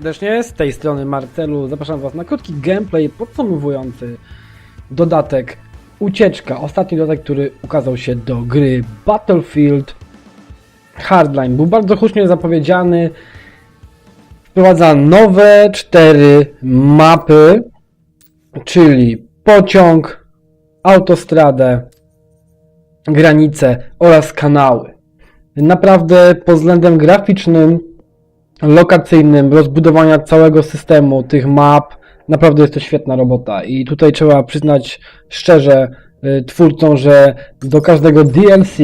serdecznie, z tej strony Marcelu. Zapraszam Was na krótki gameplay podsumowujący dodatek Ucieczka. Ostatni dodatek, który ukazał się do gry Battlefield Hardline. Był bardzo hucznie zapowiedziany. Wprowadza nowe cztery mapy, czyli pociąg, autostradę, granice oraz kanały. Naprawdę pod względem graficznym lokacyjnym, rozbudowania całego systemu, tych map, naprawdę jest to świetna robota. I tutaj trzeba przyznać szczerze y, twórcom, że do każdego DLC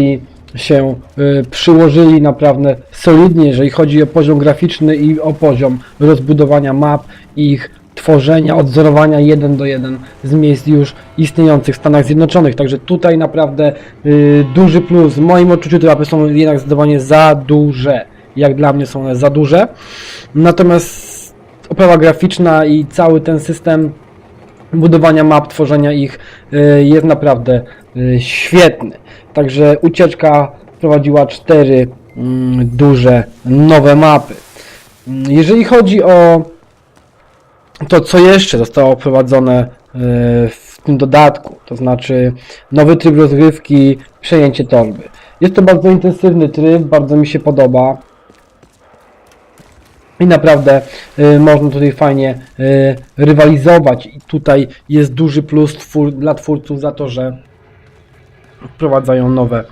się y, przyłożyli naprawdę solidnie, jeżeli chodzi o poziom graficzny i o poziom rozbudowania map i ich tworzenia, odzorowania jeden do jeden z miejsc już istniejących w Stanach Zjednoczonych. Także tutaj naprawdę y, duży plus. W moim odczuciu te mapy są jednak zdecydowanie za duże jak dla mnie są one za duże. Natomiast oprawa graficzna i cały ten system budowania map, tworzenia ich y, jest naprawdę y, świetny. Także ucieczka wprowadziła cztery mm, duże nowe mapy. Mm, Jeżeli chodzi o to, co jeszcze zostało wprowadzone y, w tym dodatku, to znaczy nowy tryb rozgrywki, przejęcie torby. Jest to bardzo intensywny tryb, bardzo mi się podoba. I naprawdę y, można tutaj fajnie y, rywalizować. I tutaj jest duży plus twór, dla twórców za to, że wprowadzają nowe,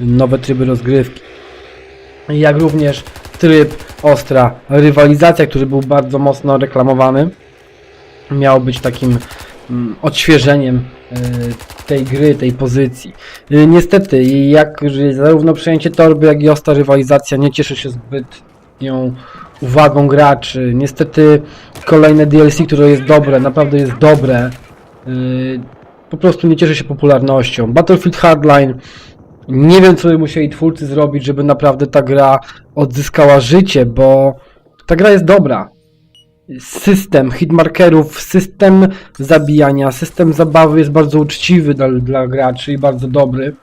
nowe tryby rozgrywki. Jak również tryb ostra rywalizacja, który był bardzo mocno reklamowany. Miał być takim mm, odświeżeniem y, tej gry, tej pozycji. Y, Niestety, jak zarówno przejęcie torby, jak i ostra rywalizacja nie cieszy się zbytnią uwagą graczy. Niestety kolejne DLC, które jest dobre, naprawdę jest dobre, yy, po prostu nie cieszy się popularnością. Battlefield Hardline, nie wiem co by musieli twórcy zrobić, żeby naprawdę ta gra odzyskała życie, bo ta gra jest dobra. System hitmarkerów, system zabijania, system zabawy jest bardzo uczciwy dla, dla graczy i bardzo dobry.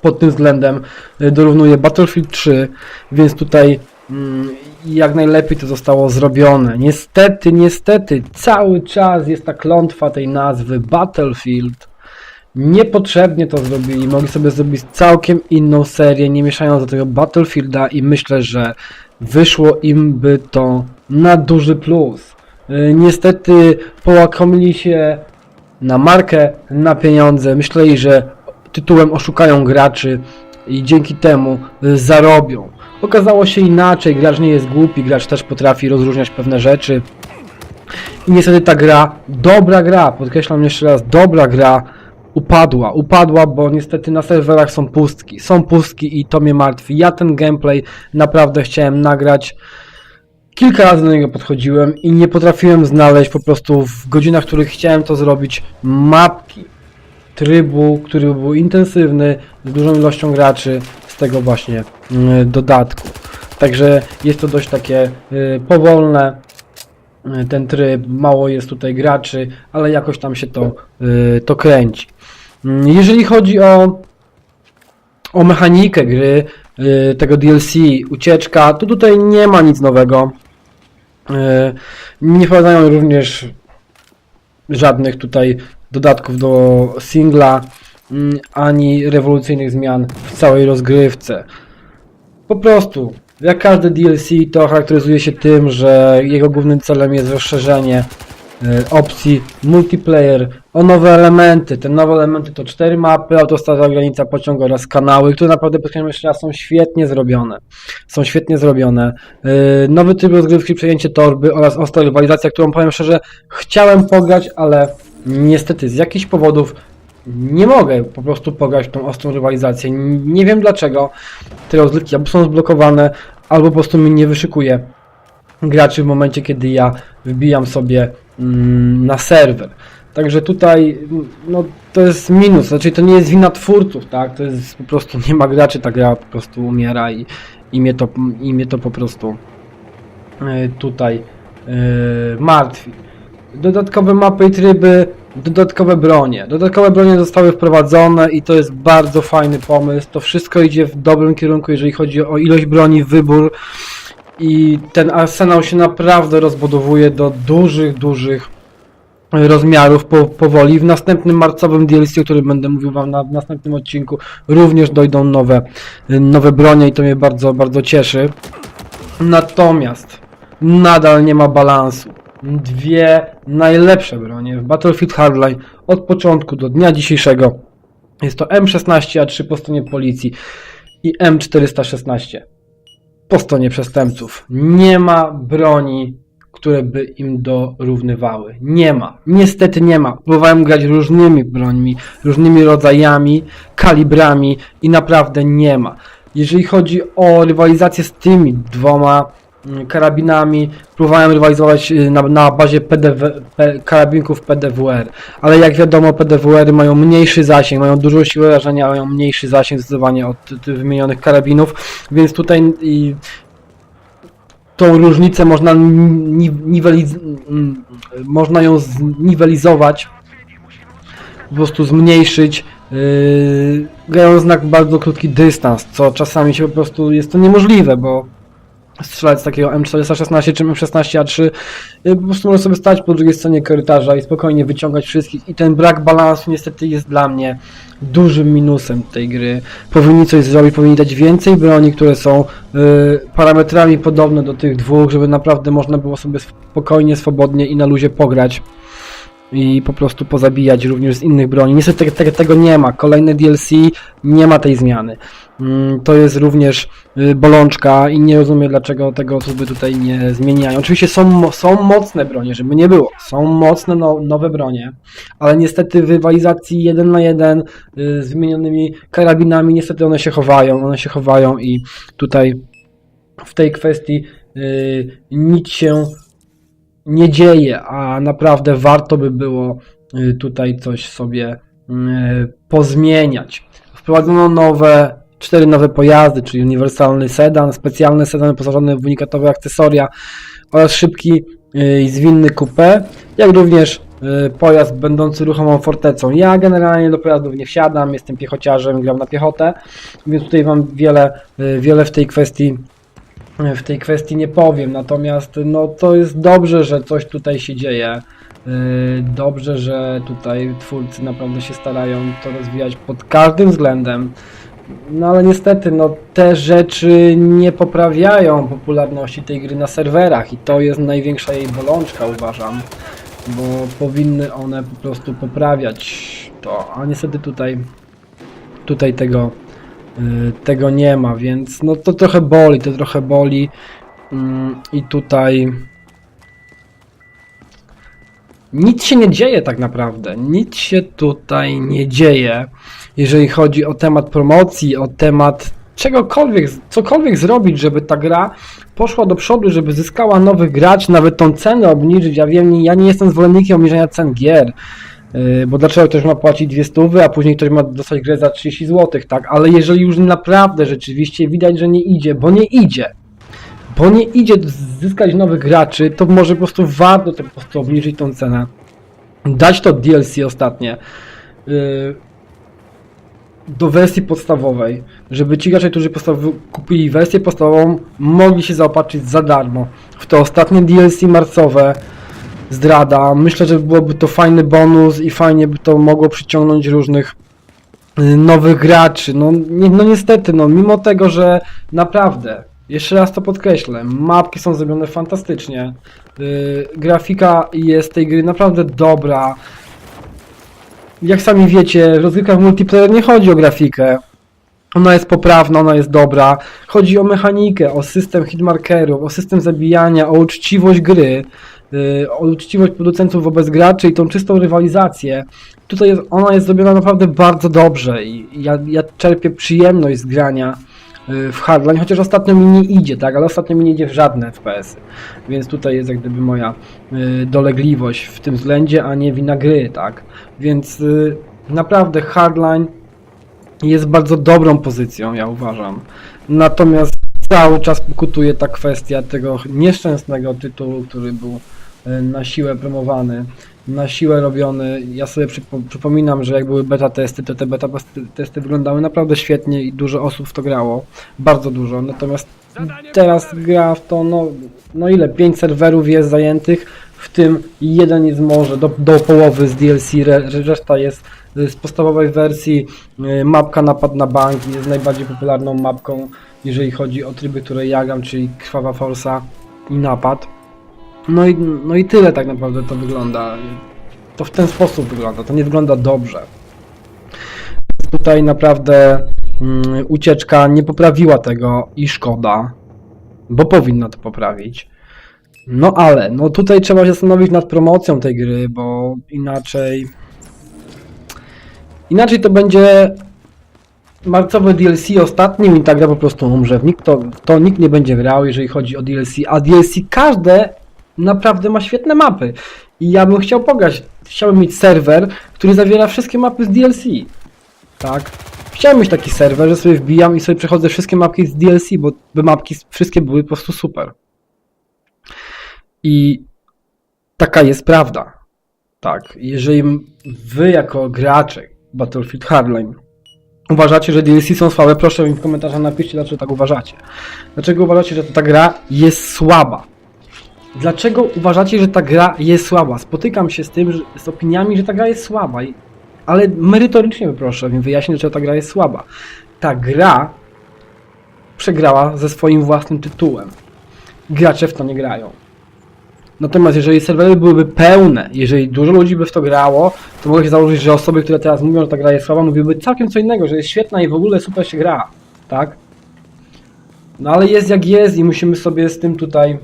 Pod tym względem y, dorównuje Battlefield 3, więc tutaj mm, jak najlepiej to zostało zrobione. Niestety, niestety, cały czas jest ta klątwa tej nazwy Battlefield. Niepotrzebnie to zrobili, mogli sobie zrobić całkiem inną serię, nie mieszając do tego Battlefielda i myślę, że wyszło im by to na duży plus. Yy, Niestety połakomili się na markę, na pieniądze, myśleli, że tytułem oszukają graczy i dzięki temu y, zarobią. Okazało się inaczej, gracz nie jest głupi, gracz też potrafi rozróżniać pewne rzeczy. I niestety ta gra, dobra gra, podkreślam jeszcze raz, dobra gra, upadła. Upadła, bo niestety na serwerach są pustki. Są pustki i to mnie martwi. Ja ten gameplay naprawdę chciałem nagrać. Kilka razy do niego podchodziłem i nie potrafiłem znaleźć po prostu w godzinach, w których chciałem to zrobić, mapki trybu, który był intensywny, z dużą ilością graczy tego właśnie mm, dodatku. Także jest to dość takie y, powolne, y, ten tryb, mało jest tutaj graczy, ale jakoś tam się to, y, to kręci. Mm, Jeżeli chodzi o, o mechanikę gry, tego DLC, ucieczka, to tutaj nie ma nic nowego. Nie wprowadzają również żadnych tutaj dodatków do singla, ani rewolucyjnych zmian w całej rozgrywce. Po prostu, jak każde DLC, to charakteryzuje się tym, że jego głównym celem jest rozszerzenie e, opcji multiplayer o nowe elementy. Te nowe elementy to cztery mapy, autostrada, granica, pociąg oraz kanały, które naprawdę podkreślam jeszcze raz są świetnie zrobione. Są świetnie zrobione. E, Nowy tryb rozgrywki, przejęcie torby oraz ostra rywalizacja, którą powiem szczerze, chciałem pograć, ale niestety z jakichś powodów nie mogę po prostu pograć tą ostrą rywalizację. Nie wiem dlaczego te rozgrywki albo są zblokowane, albo po prostu mi nie wyszykuje graczy w momencie, kiedy ja wbijam sobie mm, na serwer. Także tutaj no, to jest minus, znaczy to nie jest wina twórców, tak? To jest po prostu nie ma graczy, ta gra po prostu umiera i, i, mnie, to, i mnie to po prostu e, tutaj e, martwi. Dodatkowe mapy i tryby, dodatkowe bronie. Dodatkowe bronie zostały wprowadzone i to jest bardzo fajny pomysł. To wszystko idzie w dobrym kierunku, jeżeli chodzi o ilość broni, wybór i ten arsenał się naprawdę rozbudowuje do dużych, dużych rozmiarów po, powoli. W następnym marcowym DLC, o którym będę mówił Wam na w następnym odcinku, również dojdą nowe, nowe bronie i to mnie bardzo, bardzo cieszy. Natomiast nadal nie ma balansu. Dwie najlepsze bronie w Battlefield Hardline od początku do dnia dzisiejszego jest to M16A3 po stronie policji i M416 po stronie przestępców. Nie ma broni, które by im dorównywały. Nie ma. Niestety nie ma. Próbowałem grać różnymi brońmi, różnymi rodzajami, kalibrami i naprawdę nie ma. Jeżeli chodzi o rywalizację z tymi dwoma karabinami, próbowałem rywalizować y, na, na bazie PDV, P, karabinków PDWR, ale jak wiadomo PDWR mają mniejszy zasięg, mają dużą siłę rażenia, mają mniejszy zasięg zdecydowanie od wymienionych karabinów, więc tutaj i, tą różnicę można ni- niweliz- mm, można ją zniwelizować, po prostu zmniejszyć, yy, grając na bardzo krótki dystans, co czasami się po prostu jest to niemożliwe, bo strzelać z takiego M416 czy M16A3 yy, po prostu może sobie stać po drugiej stronie korytarza i spokojnie wyciągać wszystkich i ten brak balansu niestety jest dla mnie dużym minusem tej gry. Powinni coś zrobić, powinni dać więcej broni, które są y, parametrami podobne do tych dwóch, żeby naprawdę można było sobie spokojnie, swobodnie i na luzie pograć i po prostu pozabijać również z innych broni. Niestety te, te, tego nie ma. Kolejne DLC nie ma tej zmiany. Mm, To jest również y, bolączka i nie rozumiem dlaczego tego osoby tutaj nie zmieniają. Oczywiście są, są mocne bronie, żeby nie było. Są mocne no, nowe bronie, ale niestety w rywalizacji 1 na 1 y, z wymienionymi karabinami niestety one się chowają, one się chowają i tutaj w tej kwestii y, nic się nie dzieje, a naprawdę warto by było y, tutaj coś sobie y, pozmieniać. Wprowadzono nowe, cztery nowe pojazdy, czyli uniwersalny sedan, specjalny sedan wyposażony w unikatowe akcesoria oraz szybki y, i zwinny coupé, jak również pojazd będący ruchomą fortecą. Ja generalnie do pojazdów nie wsiadam, jestem piechociarzem, gram na piechotę, więc tutaj Wam wiele, wiele w tej kwestii w tej kwestii nie powiem, natomiast no to jest dobrze, że coś tutaj się dzieje. Yy, Dobrze, że tutaj twórcy naprawdę się starają to rozwijać pod każdym względem. No ale niestety, no te rzeczy nie poprawiają popularności tej gry na serwerach i to jest największa jej bolączka, uważam, bo powinny one po prostu poprawiać to, a niestety tutaj tutaj tego y, tego nie ma, więc no to trochę boli, to trochę boli. Mm, i tutaj nic się nie dzieje tak naprawdę, nic się tutaj nie dzieje, jeżeli chodzi o temat promocji, o temat czegokolwiek, cokolwiek zrobić, żeby ta gra poszła do przodu, żeby zyskała nowych graczy, nawet tą cenę obniżyć, ja wiem, ja nie jestem zwolennikiem obniżenia cen gier, bo dlaczego ktoś ma płacić 200 stówy, a później ktoś ma dostać grę za 30 zł, tak? Ale jeżeli już naprawdę rzeczywiście widać, że nie idzie, bo nie idzie, bo nie idzie zyskać nowych graczy, to może po prostu warto to po prostu obniżyć tą cenę. Dać to DLC ostatnie. Yy, do wersji podstawowej, żeby ci gracze, którzy kupili wersję podstawową, mogli się zaopatrzyć za darmo w to ostatnie DLC marcowe, zdrada. Myślę, że byłoby to fajny bonus i fajnie by to mogło przyciągnąć różnych y, nowych graczy. No, ni- no niestety, no mimo tego, że naprawdę, jeszcze raz to podkreślę, mapki są zrobione fantastycznie. y, grafika jest tej gry naprawdę dobra. Jak sami wiecie, w rozgrywkach multiplayer nie chodzi o grafikę. Ona jest poprawna, ona jest dobra. Chodzi o mechanikę, o system hitmarkerów, o system zabijania, o uczciwość gry, yy, uczciwość producentów wobec graczy i tą czystą rywalizację. Tutaj jest, ona jest zrobiona naprawdę bardzo dobrze i ja, ja czerpię przyjemność z grania yy, w Hardline, chociaż ostatnio mi nie idzie, tak, ale ostatnio mi nie idzie w żadne FPS-y. Więc tutaj jest jak gdyby moja yy, dolegliwość w tym względzie, a nie wina gry, tak. Więc naprawdę Hardline jest bardzo dobrą pozycją, ja uważam. Natomiast cały czas pokutuje ta kwestia tego nieszczęsnego tytułu, który był na siłę promowany, na siłę robiony. Ja sobie przypo- przypominam, że jak były beta testy, to te beta testy- wyglądały naprawdę świetnie i dużo osób w to grało, bardzo dużo. Natomiast teraz gra w to, no, no ile? 5 serwerów jest zajętych, w tym jeden jest może do, do połowy z DLC, re, reszta jest y, z podstawowej wersji. Y, Mapka Napad na bank jest najbardziej popularną mapką, jeżeli chodzi o tryby, które ja gram, czyli Krwawa Forsa i Napad. No i, no i tyle tak naprawdę to wygląda. To w ten sposób wygląda, to nie wygląda dobrze. Tutaj naprawdę mm, ucieczka nie poprawiła tego i szkoda, bo powinna to poprawić. No ale, no tutaj trzeba się zastanowić nad promocją tej gry, bo inaczej. Inaczej to będzie marcowe DLC ostatnim i ta gra po prostu umrze. Nikt to, to nikt nie będzie grał, jeżeli chodzi o DLC, a DLC każde naprawdę ma świetne mapy. I ja bym chciał pograć, chciałbym mieć serwer, który zawiera wszystkie mapy z DLC. Tak? Chciałem mieć taki serwer, że sobie wbijam i sobie przechodzę wszystkie mapki z DLC, bo by mapki wszystkie były po prostu super. I taka jest prawda. Tak, jeżeli wy jako gracze Battlefield Hardline uważacie, że DLC są słabe, proszę mi w komentarzach napiszcie, dlaczego tak uważacie. Dlaczego uważacie, że ta gra jest słaba? Dlaczego uważacie, że ta gra jest słaba? Spotykam się z tym, że, z opiniami, że ta gra jest słaba, ale merytorycznie proszę mi wyjaśnić, dlaczego ta gra jest słaba. Ta gra przegrała ze swoim własnym tytułem. Gracze w to nie grają. Natomiast jeżeli serwery byłyby pełne, jeżeli dużo ludzi by w to grało, to mogę się założyć, że osoby, które teraz mówią, że ta gra jest słaba, mówiłyby całkiem co innego, że jest świetna i w ogóle super się gra, tak? No ale jest jak jest i musimy sobie z tym tutaj,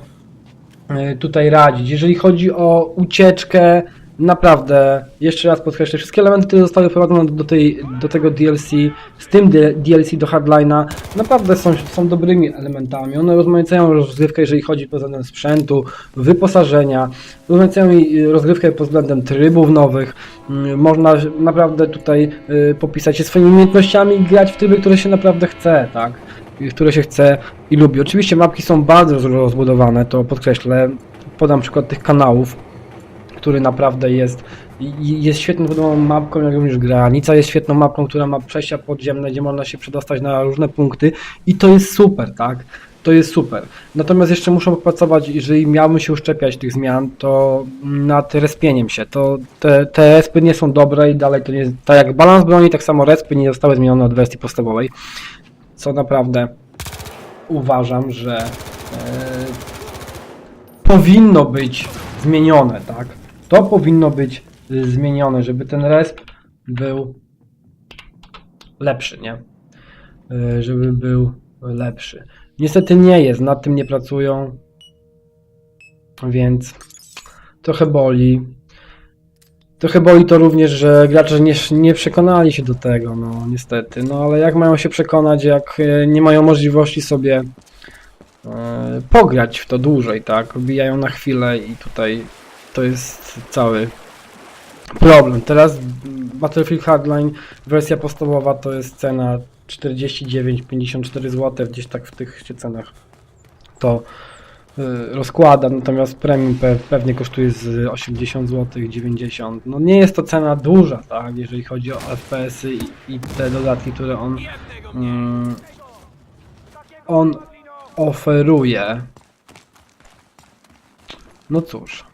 tutaj radzić. Jeżeli chodzi o ucieczkę, naprawdę, jeszcze raz podkreślę, wszystkie elementy, które zostały wprowadzone do, tej, do tego DLC, z tym DLC do Hardline'a, naprawdę są, są dobrymi elementami. One rozmaicają rozgrywkę, jeżeli chodzi pod względem sprzętu, wyposażenia, rozmaicają rozgrywkę pod względem trybów nowych. Mm, Można naprawdę tutaj y, popisać się swoimi umiejętnościami i grać w tryby, które się naprawdę chce, tak? Które się chce i lubi. Oczywiście mapki są bardzo roz- rozbudowane, to podkreślę. Podam przykład tych kanałów, który naprawdę jest jest świetną mapką, jak również granica jest świetną mapką, która ma przejścia podziemne, gdzie można się przedostać na różne punkty i to jest super, tak? To jest super. Natomiast jeszcze muszę popracować, jeżeli miałbym się uszczepiać tych zmian, to nad respieniem się. To te, te respy nie są dobre i dalej to nie tak jak balans broni, tak samo respy nie zostały zmienione od wersji podstawowej. Co naprawdę uważam, że e, powinno być zmienione, tak? To powinno być zmienione, żeby ten resp był lepszy, nie? Y, Żeby był lepszy. Niestety nie jest, nad tym nie pracują, więc trochę boli. Trochę boli to również, że gracze nie, nie przekonali się do tego, no niestety. No ale jak mają się przekonać, jak e, nie mają możliwości sobie e, pograć w to dłużej, tak? Wbijają na chwilę i tutaj to jest cały problem. Teraz Battlefield Hardline wersja podstawowa to jest cena 49-54 zł, gdzieś tak w tych cenach to rozkłada, natomiast premium pe pewnie kosztuje z 80 zł, 90. No nie jest to cena duża, tak, jeżeli chodzi o FPS-y i, i te dodatki, które on mm, on oferuje. No cóż,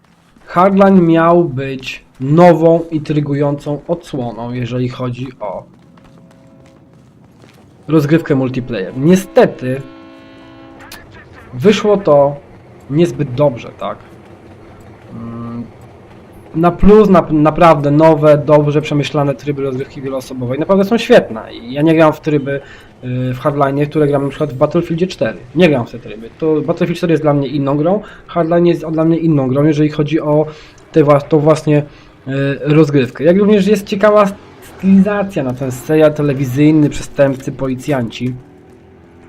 Hardline miał być nową, intrygującą odsłoną, jeżeli chodzi o rozgrywkę multiplayer. Niestety wyszło to niezbyt dobrze, tak? Mm, Na plus na, naprawdę nowe, dobrze przemyślane tryby rozgrywki wieloosobowej naprawdę są świetne. Ja nie gram w tryby y, w Hardline, które gram na przykład w Battlefieldzie 4. Nie gram w te tryby. To Battlefield 4 jest dla mnie inną grą, Hardline jest dla mnie inną grą, jeżeli chodzi o tę właśnie y, rozgrywkę. Jak również jest ciekawa stylizacja na ten serial telewizyjny, przestępcy, policjanci.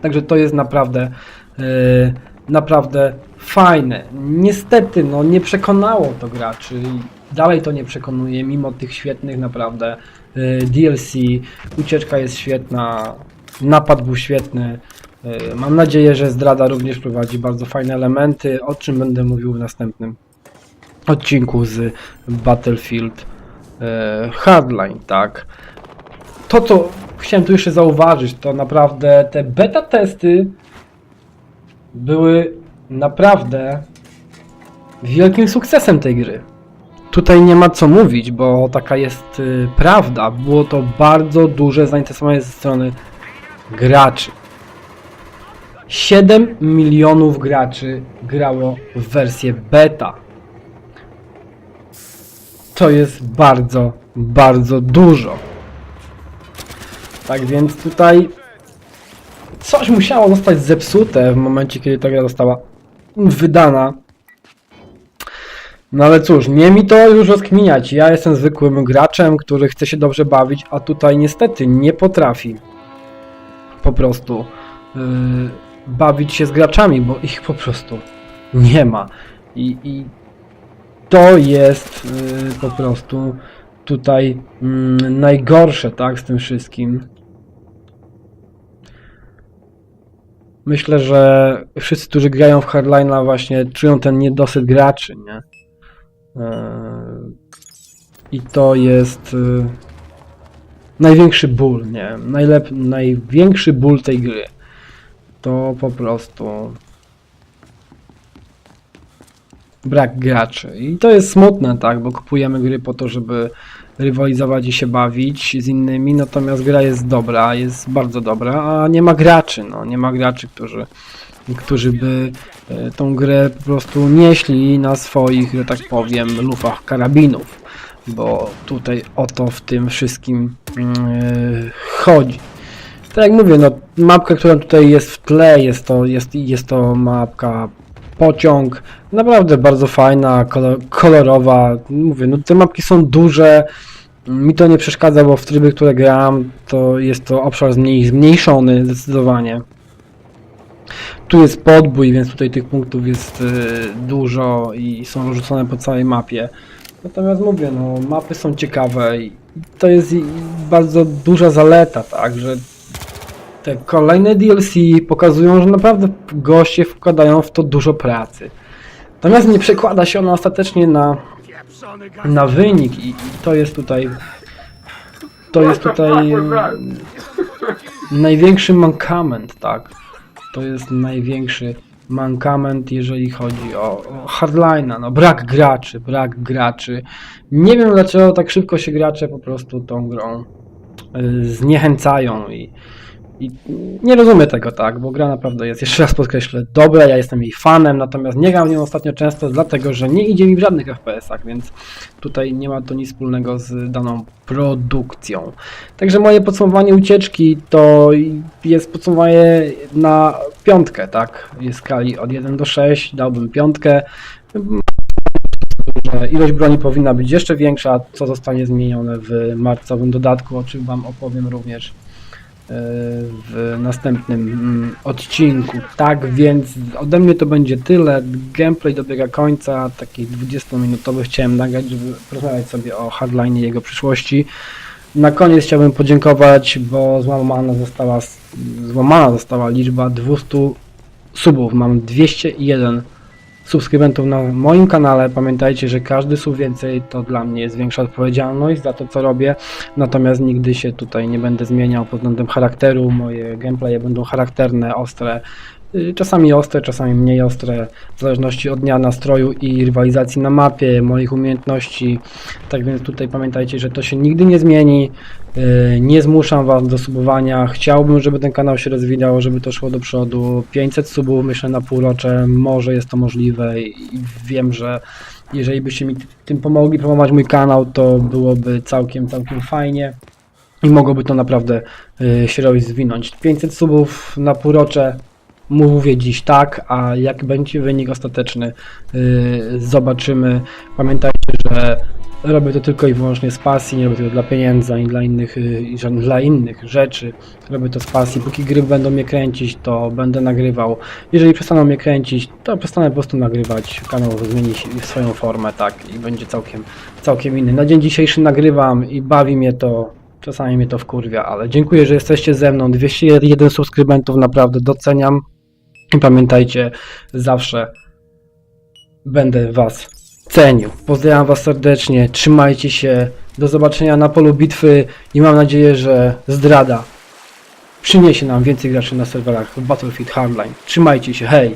Także to jest naprawdę, e, naprawdę fajne. Niestety, no nie przekonało to graczy. Dalej to nie przekonuje, mimo tych świetnych naprawdę e, DLC. Ucieczka jest świetna, napad był świetny. Y, Mam nadzieję, że zdrada również prowadzi bardzo fajne elementy, o czym będę mówił w następnym odcinku z Battlefield e, Hardline, tak. To, co chciałem tu jeszcze zauważyć, to naprawdę te beta testy były naprawdę wielkim sukcesem tej gry. Tutaj nie ma co mówić, bo taka jest y, prawda. Było to bardzo duże zainteresowanie ze strony graczy. 7 milionów graczy grało w wersję beta. To jest bardzo, bardzo dużo. Tak więc tutaj coś musiało zostać zepsute w momencie, kiedy ta gra została wydana. No ale cóż, nie mi to już rozkminiać. Ja jestem zwykłym graczem, który chce się dobrze bawić, a tutaj niestety nie potrafi po prostu yy, bawić się z graczami, bo ich po prostu nie ma. I, i to jest yy, po prostu tutaj mm, najgorsze, tak, z tym wszystkim. Myślę, że wszyscy, którzy grają w Hardline'a właśnie czują ten niedosyt graczy, nie? Eee, I to jest y, największy ból, nie? Najlep największy ból tej gry. To po prostu brak graczy. I to jest smutne, tak? Bo kupujemy gry po to, żeby rywalizować i się bawić z innymi, natomiast gra jest dobra, jest bardzo dobra, a nie ma graczy, no. Nie ma graczy, którzy którzy by e, tą grę po prostu nieśli na swoich, że tak powiem, lufach karabinów, bo tutaj o to w tym wszystkim e, chodzi. Tak jak mówię, no mapka, która tutaj jest w tle, jest to, jest, jest to mapka pociąg, naprawdę bardzo fajna, kolor, kolorowa, mówię, no te mapki są duże, mi to nie przeszkadza, bo w trybie, które gram, to jest to obszar zmniej, zmniejszony zdecydowanie. Tu jest podbój, więc tutaj tych punktów jest y, dużo i są rozrzucone po całej mapie. Natomiast mówię, no mapy są ciekawe i to jest bardzo duża zaleta, tak, że te kolejne DLC pokazują, że naprawdę goście wkładają w to dużo pracy. Natomiast nie przekłada się ona ostatecznie na, na wynik i, to jest tutaj to jest tutaj największy mankament, tak. To jest największy mankament, jeżeli chodzi o, o. No, brak graczy, brak graczy. Nie wiem dlaczego tak szybko się gracze po prostu tą grą y, zniechęcają i, i nie rozumiem tego tak, bo gra naprawdę jest, jeszcze raz podkreślę, dobra, ja jestem jej fanem, natomiast nie gram w nią ostatnio często, dlatego że nie idzie mi w żadnych FPS-ach, więc tutaj nie ma to nic wspólnego z daną produkcją. Także moje podsumowanie ucieczki to jest podsumowanie na piątkę, tak? Jest skali od 1 do 6, dałbym piątkę. Ilość broni powinna być jeszcze większa, co zostanie zmienione w marcowym dodatku, o czym Wam opowiem również w następnym mm, odcinku. Tak więc ode mnie to będzie tyle. Gameplay dobiega końca, taki 20-minutowy chciałem nagrać, żeby porozmawiać sobie o hardline i jego przyszłości. Na koniec chciałbym podziękować, bo złamana została, złamana została liczba 200 subów. Mam 201 subskrybentów na moim kanale. Pamiętajcie, że każdy sub więcej to dla mnie jest większa odpowiedzialność za to, co robię. Natomiast nigdy się tutaj nie będę zmieniał pod względem charakteru. Moje gameplaye będą charakterne, ostre. Y, Czasami ostre, czasami mniej ostre, w zależności od dnia, nastroju i rywalizacji na mapie, moich umiejętności. Tak więc tutaj pamiętajcie, że to się nigdy nie zmieni. Y, Nie zmuszam Was do subowania. Chciałbym, żeby ten kanał się rozwijał, żeby to szło do przodu. 500 subów myślę na półrocze, może jest to możliwe i wiem, że jeżeli byście mi tym pomogli promować mój kanał, to byłoby całkiem, całkiem fajnie i mogłoby to naprawdę y, się rozwinąć. 500 subów na półrocze mówię dziś tak, a jak będzie wynik ostateczny, y, zobaczymy. Pamiętajcie, że robię to tylko i wyłącznie z pasji, nie robię tego dla pieniędzy, ani dla innych, y, dla innych rzeczy. Robię to z pasji. Póki gry będą mnie kręcić, to będę nagrywał. Jeżeli przestaną mnie kręcić, to przestanę po prostu nagrywać. Kanał zmieni swoją formę, tak, i będzie całkiem, całkiem inny. Na dzień dzisiejszy nagrywam i bawi mnie to Czasami mnie to wkurwia, ale dziękuję, że jesteście ze mną. 201 subskrybentów, naprawdę doceniam. I pamiętajcie, zawsze będę Was cenił. Pozdrawiam Was serdecznie, trzymajcie się. Do zobaczenia na polu bitwy i mam nadzieję, że zdrada przyniesie nam więcej graczy na serwerach w Battlefield Hardline. Trzymajcie się, hej!